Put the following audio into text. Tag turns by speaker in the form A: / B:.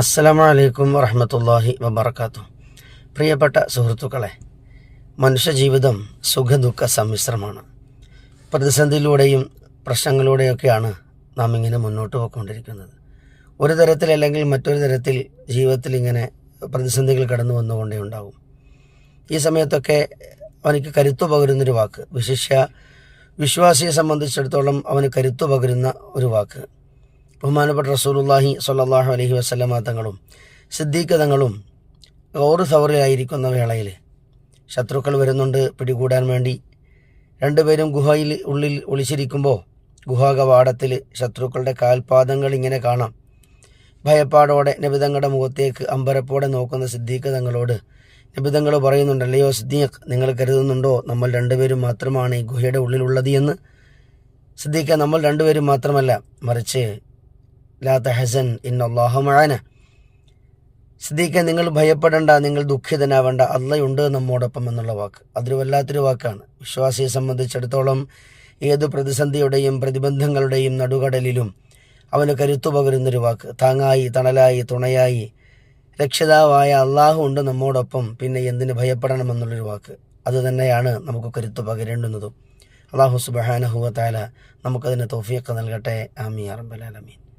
A: അസ്സലാമു അലൈക്കും വറഹമത്തല്ലാഹി വബർക്കാത്തു പ്രിയപ്പെട്ട സുഹൃത്തുക്കളെ മനുഷ്യജീവിതം സുഖദുഃഖ സമ്മിശ്രമാണ്. പ്രതിസന്ധിയിലൂടെയും പ്രശ്നങ്ങളിലൂടെയൊക്കെയാണ് നാം ഇങ്ങനെ മുന്നോട്ട് പോയിക്കൊണ്ടിരിക്കുന്നത്. ഒരു തരത്തിൽ അല്ലെങ്കിൽ മറ്റൊരു തരത്തിൽ ജീവിതത്തിൽ ഇങ്ങനെ പ്രതിസന്ധികൾ കടന്നു വന്നുകൊണ്ടേ ഉണ്ടാവും. ഈ സമയത്തൊക്കെ അവനിക്ക് കരുത്തു പകരുന്നൊരു വാക്ക് വിശിഷ്യ വിശ്വാസിയെ സംബന്ധിച്ചിടത്തോളം അവന് കരുത്തു പകരുന്ന ഒരു വാക്ക്. ബഹുമാനപ്പെട്ട റസൂലുള്ളാഹി സ്വല്ലല്ലാഹു അലഹി വസല്ലമ തങ്ങളും സിദ്ദീഖ് തങ്ങളും ഓറ് സൗറിലായിരിക്കുന്ന വേളയിൽ ശത്രുക്കൾ വരുന്നുണ്ട് പിടികൂടാൻ വേണ്ടി. രണ്ടുപേരും ഗുഹയിൽ ഉള്ളിൽ ഒളിച്ചിരിക്കുമ്പോൾ ഗുഹാകവാടത്തിൽ ശത്രുക്കളുടെ കാൽപാദങ്ങൾ ഇങ്ങനെ കാണാം. ഭയപ്പാടോടെ നബിതങ്ങളുടെ മുഖത്തേക്ക് അമ്പരപ്പോടെ നോക്കുന്ന സിദ്ദീഖ് തങ്ങളോട് നബിതങ്ങൾ പറയുന്നുണ്ട് അല്ലയോ സിദ്ദീഖ് നിങ്ങൾ കരുതുന്നുണ്ടോ? നമ്മൾ രണ്ടുപേരും മാത്രമാണ് ഈ ഗുഹയുടെ ഉള്ളിലുള്ളത് എന്ന്? സിദ്ദീഖ് നമ്മൾ രണ്ടുപേരും മാത്രമല്ല മറിച്ച് ലാ തഹസൻ ഇന്നല്ലാഹുമാന സിദ്ദീഖെ നിങ്ങൾ ഭയപ്പെടേണ്ട നിങ്ങൾ ദുഃഖിതനാവേണ്ട. അള്ളയുണ്ട് നമ്മോടൊപ്പം എന്നുള്ള വാക്ക്. അതൊരു വല്ലാത്തൊരു വാക്കാണ്. വിശ്വാസിയെ സംബന്ധിച്ചിടത്തോളം ഏത് പ്രതിസന്ധിയുടെയും പ്രതിബന്ധങ്ങളുടെയും നടുകടലിലും അവന് കരുത്തു പകരുന്നൊരു വാക്ക്. താങ്ങായി തണലായി തുണയായി രക്ഷിതാവായ അള്ളാഹു ഉണ്ട് നമ്മോടൊപ്പം. പിന്നെ എന്തിന് ഭയപ്പെടണമെന്നുള്ളൊരു വാക്ക്. അത് തന്നെയാണ് നമുക്ക് കരുത്തു പകരേണ്ടുന്നതും. അള്ളാഹു സുബഹാനഹുവ നമുക്കതിന് തോഫിയൊക്കെ നൽകട്ടെ. ആമി അറബലാലമീൻ